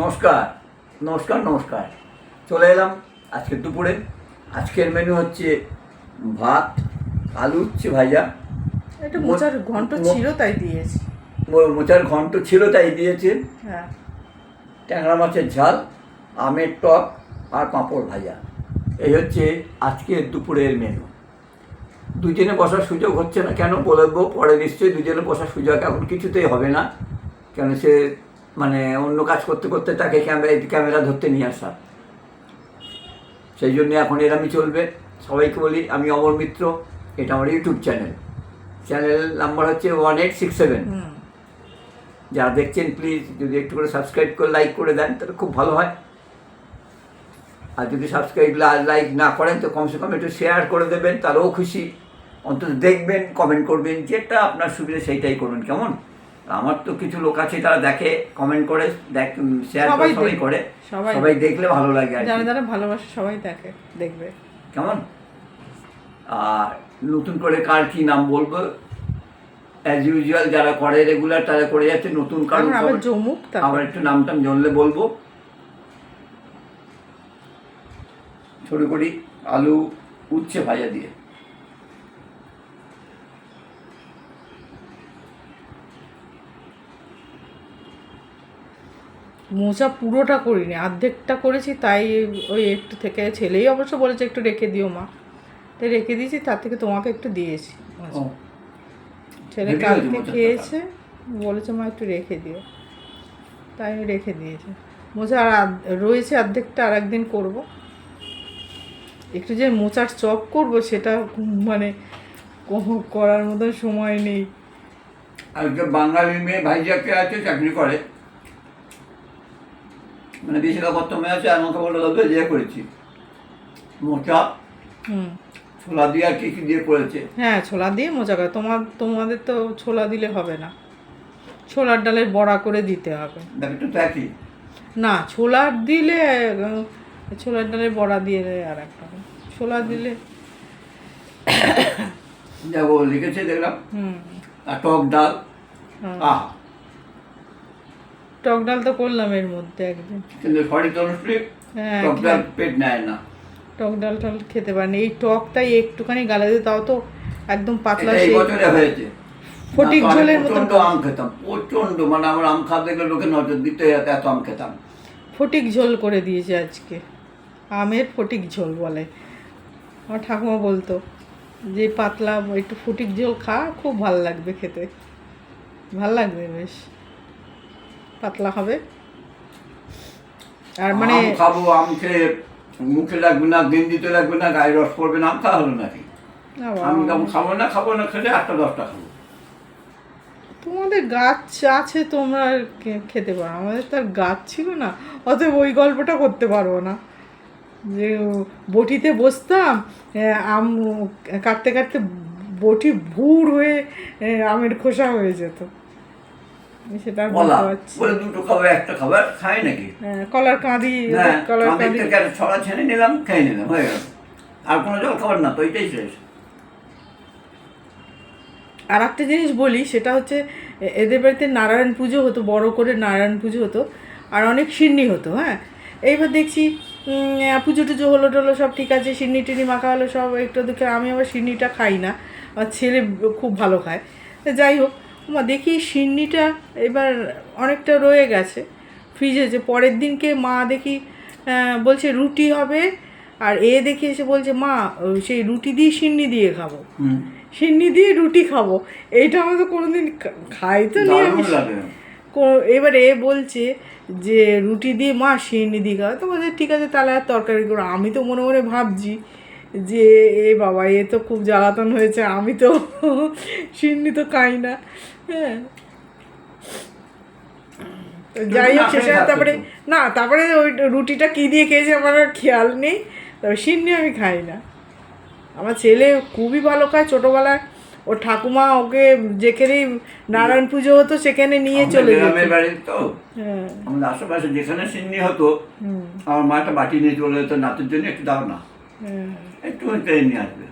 নমস্কার নমস্কার নমস্কার। চলে এলাম আজকে দুপুরে। আজকের মেনু হচ্ছে ভাত আলু উচ্ছে ভাজা। একটা মোচার ঘন্ট ছিল তাই দিয়েছি। মোচার ঘন্ট ছিল তাই দিয়েছে। হ্যাঁ। ট্যাংরা মাছের ঝাল আমের টক আর পাঁপড় ভাজা। এই হচ্ছে আজকের দুপুরের মেনু দুজনে বসার সুযোগ হচ্ছে না কেন বলব পরে নিশ্চয়ই দুজনে বসার সুযোগ এখন কিছুতেই হবে না। কেন সে মানে অন্য কাজ করতে করতে তাকে ক্যামেরা ক্যামেরা ধরতে নিয়ে আসা। সেই জন্য এখন এরমই চলবে। সবাইকে বলি আমি অমর মিত্র এটা আমার ইউটিউব চ্যানেল চ্যানেল নাম্বার হচ্ছে ওয়ান এইট সিক্স সেভেন যারা দেখছেন প্লিজ যদি একটু করে সাবস্ক্রাইব করে লাইক করে দেন তাহলে খুব ভালো হয়। আর যদি সাবস্ক্রাইব লাইক না করেন তো কমসে কম একটু শেয়ার করে দেবেন তাহলেও খুশি। অন্তত দেখবেন কমেন্ট করবেন যেটা আপনার সুবিধা সেইটাই করুন কেমন? আমার তো কিছু লোক আছে তারা দেখে কমেন্ট করে দেখ শেয়ার করে সবাই করে। সবাই দেখলে ভালো লাগে আর যারা যারা ভালোবাসে সবাই দেখে দেখবে। কেমন? আর নতুন করে কার কি নাম বলব? অ্যাজ ইউজুয়াল যারা করে রেগুলার তারা করে যাচ্ছে নতুন কারও এখন আবার জমুক আবার একটু নামটাম জানলে বলব। ছোট করি আলু উচ্ছে ভাজা দিয়ে। মোচা পুরোটা করিনি অর্ধেকটা করেছি তাই ওই একটু থেকে ছেলেই অবশ্য বলেছে একটু রেখে দিও মা। তাই রেখে দিয়েছি তার থেকে তোমাকে একটু দিয়েছি ছেলে কালকে খেয়েছে বলেছে মা একটু রেখে দিও। তাই আমি রেখে দিয়েছি। মোচা আর রয়েছে অর্ধেকটা আর একদিন করব। একটু যে মোচার চপ করব সেটা মানে করার মতন সময় নেই। আর বাঙালি মেয়ে ভাইজাকে আছে চাকরি করে। মানে বিশাখাপত্তন মেয়ে আছে আমাকে বলে দাদা ইয়ে করেছি। মোচা ছোলা দিয়ে আর কি কি দিয়ে করেছে? হ্যাঁ ছোলা দিয়ে মোচা করে। তোমার তোমাদের তো ছোলা দিলে হবে না। ছোলার ডালের বড়া করে দিতে হবে। ব্যাপারটা তো একই। না ছোলার দিলে ছোলার ডালের বড়া দিয়ে আর একটা। ছোলা দিলে যা ও লিখেছে দেখলাম। হুম। আর টক ডাল। আহা। টক ডাল তো করলাম এর মধ্যে একদিন। কিন্তু সরি হ্যাঁ টক ডাল পেট নেয় না। টক ডাল টাল খেতে পারেনি এই টকটাই একটুখানি গালে দিয়ে তাও তো একদম পাতলা সেই বছরে হয়েছে। ফটিক ঝোলের মতন প্রচণ্ড আম খেতাম প্রচণ্ড মানে আমার আম খাওয়া দেখলে লোকে নজর দিতে এত আম খেতাম। ফটিক ঝোল করে দিয়েছে আজকে। আমের ফটিক ঝোল বলে। আমার ঠাকুমা বলতো যে পাতলা একটু ফটিক ঝোল খা খুব ভালো লাগবে খেতে। ভালো লাগবে বেশ। পাতলা হবে। আর মানে খাব আম খেয়ে মুখে লাগবে না গেঞ্জিতে লাগবে না গায়ে রস পড়বে না আম খাওয়া হলো নাকি? আমি কেমন খাব না খাব না খেলে আটটা দশটা খাব। তোমাদের গাছ আছে তোমরা খেতে পারো আমাদের তো আর গাছ ছিল না অতএব ওই গল্পটা করতে পারব না। যে বটিতে বসতাম আম কাটতে কাটতে বটি ভুর হয়ে আমের খোসা হয়ে যেত। সেটা আর বলা বলতে পারছি বলে দুটো খাব একটা খাবার খাই নাকি? কলার কাঁদি কলার কাঁদি। ছড়া ছেড়ে নিলাম খেয়ে নিলাম হয়ে গেল। আর কোনো জল খাবার না তো ওইটাই শেষ। আর একটা জিনিস বলি সেটা হচ্ছে এদের বাড়িতে নারায়ণ পুজো হতো বড় করে নারায়ণ পুজো হতো আর অনেক সিন্নি হতো হ্যাঁ। এইবার দেখছি পুজো টুজো হলো টলো সব ঠিক আছে সিন্নি টিন্নি মাখা হলো সব একটু দেখে আমি আবার সিন্নিটা খাই না আমার ছেলে খুব ভালো খায়। যাই হোক মা দেখি সিন্নিটা এবার অনেকটা রয়ে গেছে। ফ্রিজে যে পরের দিনকে মা দেখি বলছে রুটি হবে আর এ দেখি এসে বলছে মা সেই রুটি দিয়ে সিন্নি দিয়ে খাব। সিন্নি দিয়ে রুটি খাব। এইটা আমরা তো কোনোদিন খাই তো নি দারুণ আমি লাগে। কো- এবার এ বলছে যে রুটি দিয়ে মা সিন্নি দিয়ে খাওয়া তো বলছে ঠিক আছে তাহলে আর তরকারি করো আমি তো মনে মনে ভাবছি যে এ বাবা এ তো খুব জ্বালাতন হয়েছে আমি তো সিন্নি তো খাই না। হ্যাঁ। যাই হোক শেষে তারপরে না তারপরে ওই রুটিটা কী দিয়ে খেয়েছে আমার খেয়াল নেই তবে সিন্নি আমি খাই না। আমার ছেলে খুবই ভালো খায় ছোটোবেলায় ওর ঠাকুমা ওকে যেখানেই নারায়ণ পুজো হতো সেখানে নিয়ে চলে যেত। গ্রামের বাড়ি তো। হ্যাঁ। আমাদের আশেপাশে যেখানে সিন্নি হতো আমার মা একটা বাটি নিয়ে চলে যেত নাতের জন্য একটু দাও না। হ্যাঁ। একটু নিয়ে আসবে।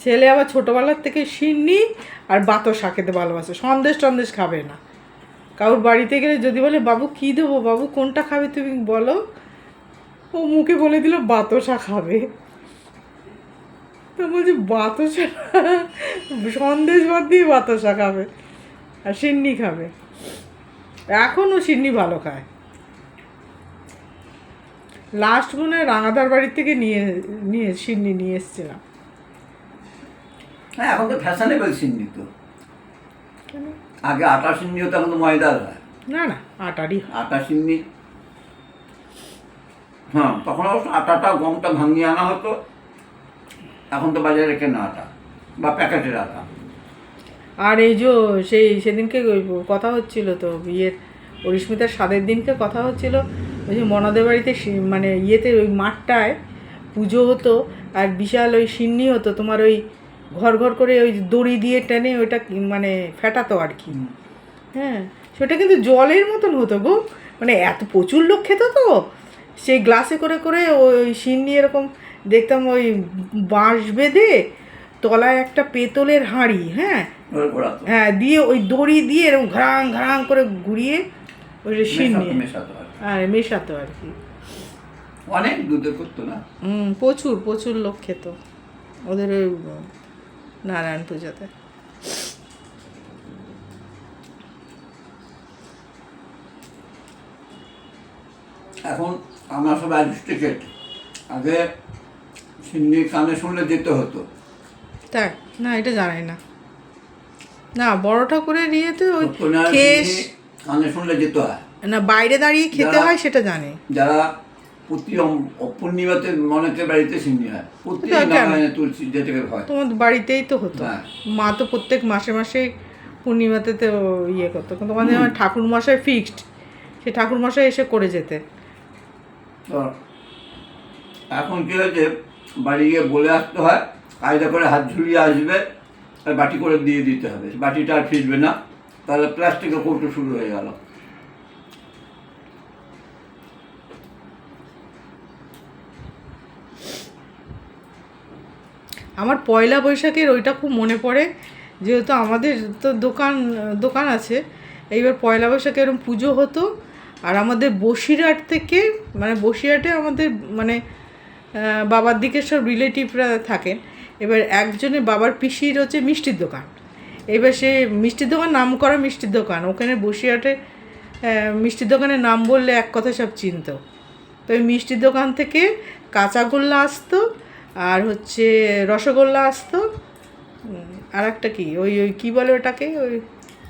ছেলে আবার ছোটোবেলার থেকে সিন্নি আর বাতাসা খেতে ভালোবাসে। সন্দেশ টন্দেশ খাবে না। কারোর বাড়িতে গেলে যদি বলে, বাবু, কী দেবো? বাবু, কোনটা খাবে তুমি বলো? ও মুখে বলে দিল, বাতসা খাবে। তো বলছি, বাতসা সন্দেশ বাদ দিয়ে বাতাসা খাবে আর সিন্নি খাবে। এখনও সিন্নি ভালো খায়। লাস্ট মনে হয় রাঙাদার বাড়ির থেকে নিয়ে নিয়ে সিন্নি নিয়ে এসেছিলাম। হ্যাঁ এখন তো ফ্যাশনেবল সিন্নি তো। আগে আটা সিন্নি হতো এখন তো ময়দার হয়। না না আটারই আটা সিন্নি। হ্যাঁ তখন অবশ্য আটাটা গমটা ভাঙিয়ে আনা হতো। এখন তো বাজারে কেনা আটা বা প্যাকেটের আটা। আর এই যে সেই সেদিনকে কথা হচ্ছিল তো বিয়ের পরিস্মিতার স্বাদের দিনকে কথা হচ্ছিল। ওই যে মনাদের বাড়িতে মানে ইয়েতে ওই মাঠটায় পুজো হতো আর বিশাল ওই সিন্নি হতো তোমার ওই ঘর ঘর করে ওই দড়ি দিয়ে টেনে ওইটা মানে ফেটাতো আর কি। হ্যাঁ সেটা কিন্তু জলের মতন হতো গো। মানে এত প্রচুর লোক খেত তো। সেই গ্লাসে করে করে ওই সিন্নি এরকম দেখতাম ওই বাঁশ বেঁধে তলায় একটা পেতলের হাঁড়ি হ্যাঁ। হ্যাঁ দিয়ে ওই দড়ি দিয়ে এরকম ঘ্রাং ঘ্রাং করে ঘুরিয়ে ওই সিন্নি। আর মেশাতো আর কি। অনেক দুধে করতো না? হুম প্রচুর প্রচুর লোক খেত। ওদের ওই নারায়ণ পুজোতে। এখন আমরা সব অ্যাডমিনিস্ট্রেটেড আগে সিন্নি কানে শুনলে যেতে হতো। তাই? না এটা জানাই না। না বড় ঠাকুরের ইয়েতে ওই কানে শুনলে যেতে হয়। না বাইরে দাঁড়িয়ে খেতে হয় সেটা জানি। যারা প্রতি পূর্ণিমাতে মনেতে বাড়িতে সিন্নি হয়। প্রতি তুলসী যেতে হয়। তোমাদের বাড়িতেই তো হতো। হ্যাঁ। মা তো প্রত্যেক মাসে মাসে পূর্ণিমাতে তো ইয়ে করতো। কিন্তু আমাদের আমার ঠাকুর মশাই ফিক্সড সে ঠাকুর মশাই এসে করে যেতে। এখন কী হয়েছে? বাড়ি গিয়ে বলে আসতে হয় কায়দা করে হাত ঝুলিয়ে আসবে আর বাটি করে দিয়ে দিতে হবে। বাটিটা আর ফিরবে না। তাহলে প্লাস্টিকের কৌটো শুরু হয়ে গেল। আমার পয়লা বৈশাখের ওইটা খুব মনে পড়ে, যেহেতু আমাদের তো দোকান দোকান আছে। এইবার পয়লা বৈশাখে এরকম পুজো হতো, আর আমাদের বসিরহাট থেকে মানে বসিরহাটে আমাদের মানে বাবার দিকে সব রিলেটিভরা থাকেন। এবার একজনের বাবার পিসির হচ্ছে মিষ্টির দোকান। এবার সে মিষ্টির দোকান নাম করা মিষ্টির দোকান। ওখানে বসিরহাটে মিষ্টির দোকানের নাম বললে এক কথা সব চিনত। তো ওই মিষ্টির দোকান থেকে কাঁচাগোল্লা আসতো আর হচ্ছে রসগোল্লা আসতো আর একটা কি? ওই ওই কী বলে ওটাকে? ওই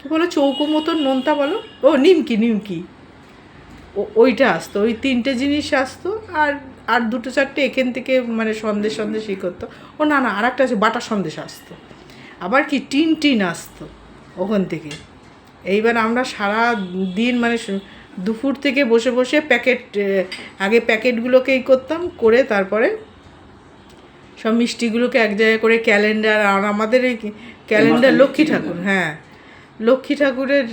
কী বলো চৌকো মতন নোনতা বলো? ও, নিমকি নিমকি। ওইটা আসতো, ওই তিনটে জিনিস আসতো, আর আর দুটো চারটে এখান থেকে মানে সন্দেশ সন্দেশ ই করতো। ও, না না আর একটা আছে বাটা সন্দেশ আসতো। আবার কি টিন টিন আসতো ওখান থেকে। এইবার আমরা সারা দিন মানে দুপুর থেকে বসে বসে প্যাকেট আগে প্যাকেটগুলোকে ই করতাম, করে তারপরে সব মিষ্টিগুলোকে এক জায়গায় করে ক্যালেন্ডার আর আমাদের এই ক্যালেন্ডার লক্ষ্মী ঠাকুর হ্যাঁ। লক্ষ্মী ঠাকুরের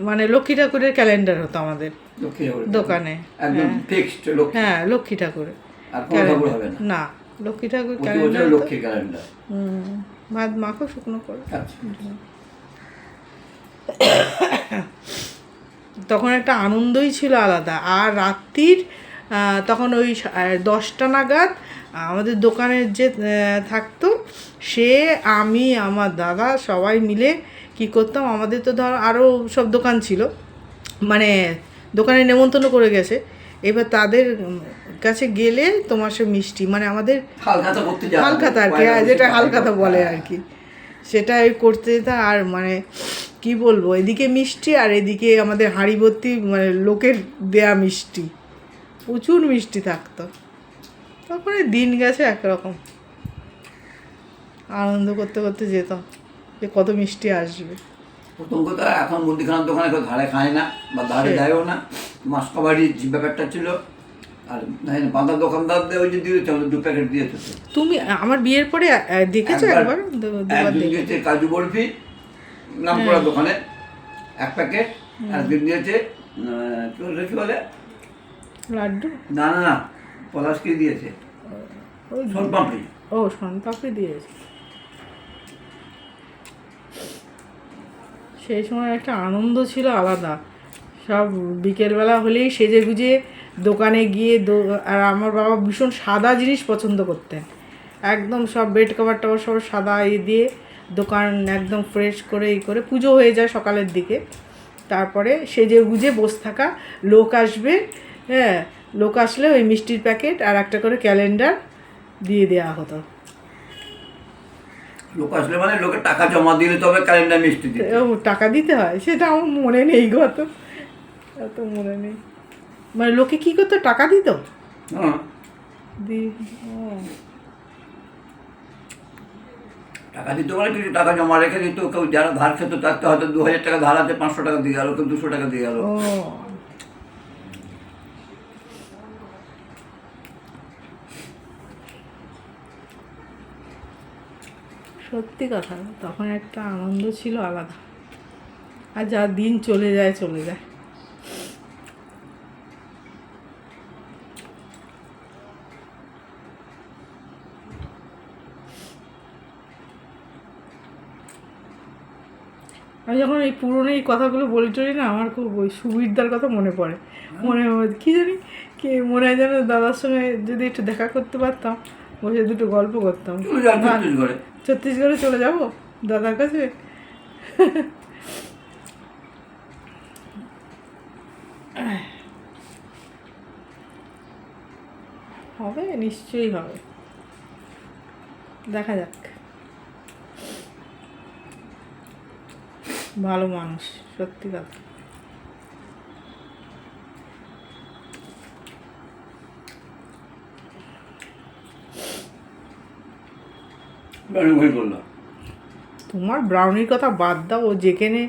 মানে লক্ষ্মী ঠাকুরের ক্যালেন্ডার হতো আমাদের দোকানে লক্ষ্মী। হ্যাঁ লক্ষ্মী ঠাকুরের ঠাকুর না। লক্ষ্মী ঠাকুর ক্যালেন্ডার লক্ষ্মী ক্যালেন্ডার। হুম ভাত মাখো শুকনো করো। আচ্ছা। তখন একটা আনন্দই ছিল আলাদা। আর রাত্রির তখন ওই দশটা নাগাদ আমাদের দোকানের যে থাকতো সে আমি আমার দাদা সবাই মিলে কি করতাম আমাদের তো ধর আরও সব দোকান ছিল। মানে দোকানে নেমন্তন্ন করে গেছে। এবার তাদের কাছে গেলে তোমার সে মিষ্টি মানে আমাদের হালখাতা আর কি হ্যাঁ, যেটা হালখাতা বলে হ্যাঁ। আর কি। সেটা করতে যেতাম আর মানে কি বলব এদিকে মিষ্টি আর এদিকে আমাদের হাঁড়ি ভর্তি মানে লোকের দেয়া মিষ্টি। প্রচুর মিষ্টি থাকতো। তারপরে দিন গেছে একরকম। আনন্দ করতে করতে যেতাম যে কত মিষ্টি আসবে। প্রথম কথা এখন মুদিখানার দোকানে কেউ ধারে খায় না বা ধারে দেয়ও না। মাসকাবাড়ির যে ব্যাপারটা ছিল আর বাঁধা দোকানদারদের ওই যে দিয়েছে আমাদের দু প্যাকেট দিয়েছে। তুমি আমার বিয়ের পরে দেখেছ একবার- একদিন দিয়েছে কাজু বরফি নাম করা দোকানে এক প্যাকেট একদিন দিয়েছে কি বলে? লাড্ডু? না না না পলাশকে দিয়েছে। ও, শনপাপড়ি দিয়েছে। সেই সময় একটা আনন্দ ছিল আলাদা। সব বিকেলবেলা হলেই সেজে গুজে দোকানে গিয়ে আর আমার বাবা ভীষণ সাদা জিনিস পছন্দ করতেন। একদম সব বেড কভার টভার সব সাদা ইয়ে দিয়ে দোকান একদম ফ্রেশ করে এই করে পুজো হয়ে যায় সকালের দিকে। তারপরে সেজে গুজে বসে থাকা লোক আসবে হ্যাঁ লোক আসলে ওই মিষ্টির প্যাকেট আর একটা করে ক্যালেন্ডার দিয়ে দেওয়া হতো। লোক আসলে মানে লোকে টাকা জমা দিলে তবে ক্যালেন্ডার মিষ্টি দিতে। ও টাকা দিতে হয় সেটা আমার মনে নেই গত অত। মনে নেই। মানে লোকে কি করতো টাকা দিত? হ্যাঁ। দি টাকা দিতে পারে কিছু টাকা জমা রেখে দিত কেউ যারা ধার খেত তাকে হয়তো দু হাজার টাকা ধার আছে পাঁচশো টাকা দিয়ে গেলো কেউ দুশো টাকা দিয়ে গেলো ও সত্যি কথা তখন একটা আনন্দ ছিল আলাদা। আর যা দিন চলে যায় চলে যায়। আমি যখন এই পুরনো এই কথাগুলো বলি টলি না আমার খুব ওই সুবিরদার কথা মনে পড়ে। মনে হয় কি জানি কে মনে হয় যেন দাদার সঙ্গে যদি একটু দেখা করতে পারতাম বসে দুটো গল্প করতাম। ছত্তিশগড়ে চলে যাব? দাদার কাছে? হবে নিশ্চয়ই হবে। দেখা যাক। ভালো মানুষ সত্যি কথা। তোমার ব্রাউনির কথা বাদ দাও ও যেখানে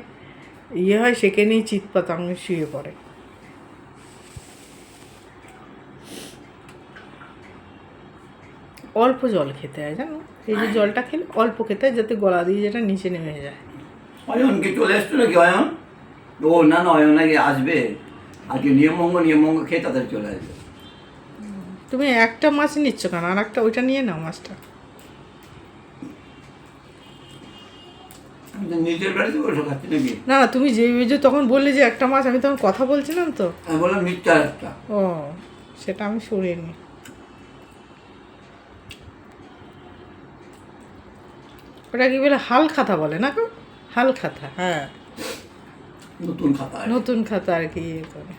ইয়ে হয় সেখানেই চিৎ পাতাঙ্গে শুয়ে পড়ে। অল্প জল খেতে হয় জানো? এই যে জলটা খেলে অল্প খেতে হয় যাতে গলা দিয়ে যেটা নিচে নেমে যায়। অয়ন কি চলে এসছো নাকি অয়ন? ও না না অয়ন নাকি আসবে। আজকে নিয়মভঙ্গ নিয়মভঙ্গ খেয়ে তাদের চলে আসবে। তুমি একটা মাছ নিচ্ছ কেন? আর একটা ওইটা নিয়ে নাও মাছটা আমি তো নিজের বাড়িতে বসে খাচ্ছি নাকি? না না তুমি যে যে তখন বললে যে একটা মাছ আমি তখন কথা বলছিলাম তো। আমি বললাম মিথ্যার একটা। ও সেটা আমি সরিয়ে ওটা কি বলে হাল খাতা বলে না হাল খাতা হ্যাঁ। নতুন খাতা নতুন খাতা আর কি ইয়ে করে।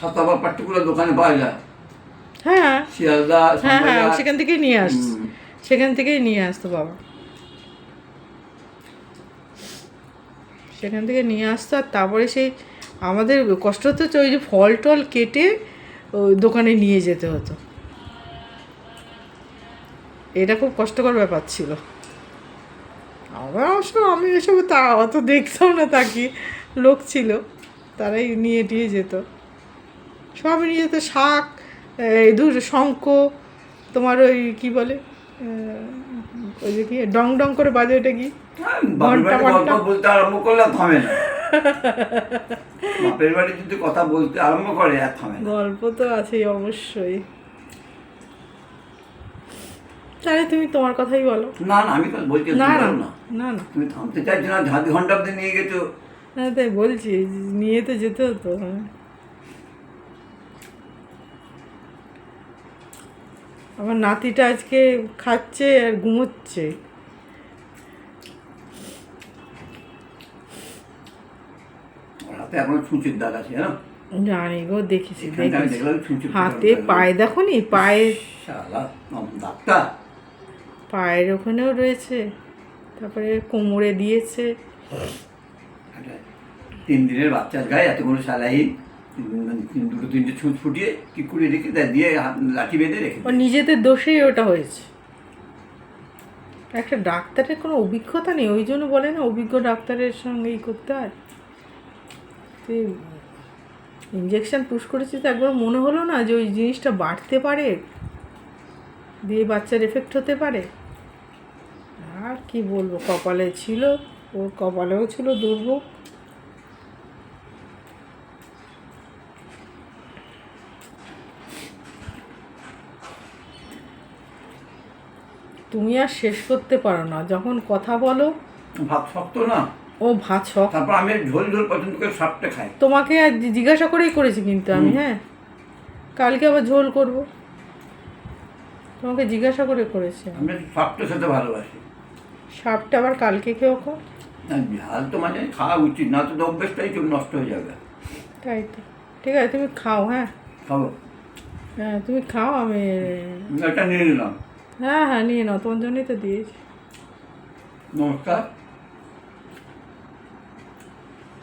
খাতা আবার পার্টিকুলার দোকানে পাওয়া যায়। হ্যাঁ। হ্যাঁ হ্যাঁ। সেখান থেকেই নিয়ে আস হুম। সেখান থেকেই নিয়ে আসতো বাবা। সেখান থেকে নিয়ে আসতো আর তারপরে সেই আমাদের কষ্ট হতো ওই যে ফল টল কেটে ওই দোকানে নিয়ে যেতে হতো। এটা খুব কষ্টকর ব্যাপার ছিল। আমার অবশ্য আমি এসব তা অত দেখতাম না তাকে লোক ছিল, তারাই নিয়ে টিয়ে যেত। সবই নিয়ে যেত, শাক এই দূর শঙ্খ, তোমার ওই কী বলে? ওই যে কি ডং ডং করে বাজে ওটা কি? হ্যাঁ, ঘণ্টা ঘণ্টা। বলতে আরম্ভ করলে থামে না। বাপের বাড়ি যদি কথা বলতে আরম্ভ করে আর থামে না। গল্প তো আছেই অবশ্যই। তাহলে তুমি তোমার কথাই বলো। না না আমি তো বলছি না না না। না তুমি থামতে চাইছো না ঝাঁদি ঘণ্টা অব্দি নিয়ে গেছো? না তাই বলছি নিয়ে তো যেতে হতো। হ্যাঁ। আমার নাতিটা আজকে খাচ্ছে আর ঘুমোচ্ছে। হাতে এখনও ছুঁচির দাগ আছে জানো? জানি গো দেখেছি হাতে পায়ে দেখো নি পায়ে পায়ের ওখানেও রয়েছে তারপরে কোমরে দিয়েছে। তিন দিনের বাচ্চার গায়ে এতগুলো সালাইন দুটো তিনটে ছুঁচ ফুটিয়ে কি করে রেখে দেয়? দিয়ে লাঠি বেঁধে রেখে নিজেদের দোষেই ওটা হয়েছে। একটা ডাক্তারের কোনো অভিজ্ঞতা নেই, ওই জন্য বলে না অভিজ্ঞ ডাক্তারের সঙ্গে ই করতে হয়। ইঞ্জেকশন পুশ করেছিস তো একবার মনে হলো না যে ওই জিনিসটা বাড়তে পারে, দিয়ে বাচ্চার এফেক্ট হতে পারে। আর কি বলব, কপালে ছিল, ওর কপালেও ছিল দুর্ভোগ। তুমি আর শেষ করতে পারো না। যখন কথা বলো ভাত শক্ত না? ও ভাত শখ তারপর আমি ঝোল ঝোল পছন্দ করে সাপটা খাই। তোমাকে আর জিজ্ঞাসা করেই করেছি কিন্তু আমি হ্যাঁ? কালকে আবার ঝোল করব। তোমাকে জিজ্ঞাসা করে করেছি আমি। সাপটা খেতে ভালোবাসি। সাপটা আবার কালকে খেয়েও খাও? ঝাল তো মানে খাওয়া উচিত না তো অভ্যেসটাই চুপ নষ্ট হয়ে যাবে। তাই তো। ঠিক আছে তুমি খাও হ্যাঁ? খাব। হ্যাঁ তুমি খাও আমি এটা নিয়ে নিলাম। হ্যাঁ হ্যাঁ নিয়ে নাও তোমার জন্যই তো দিয়েছি। নমস্কার।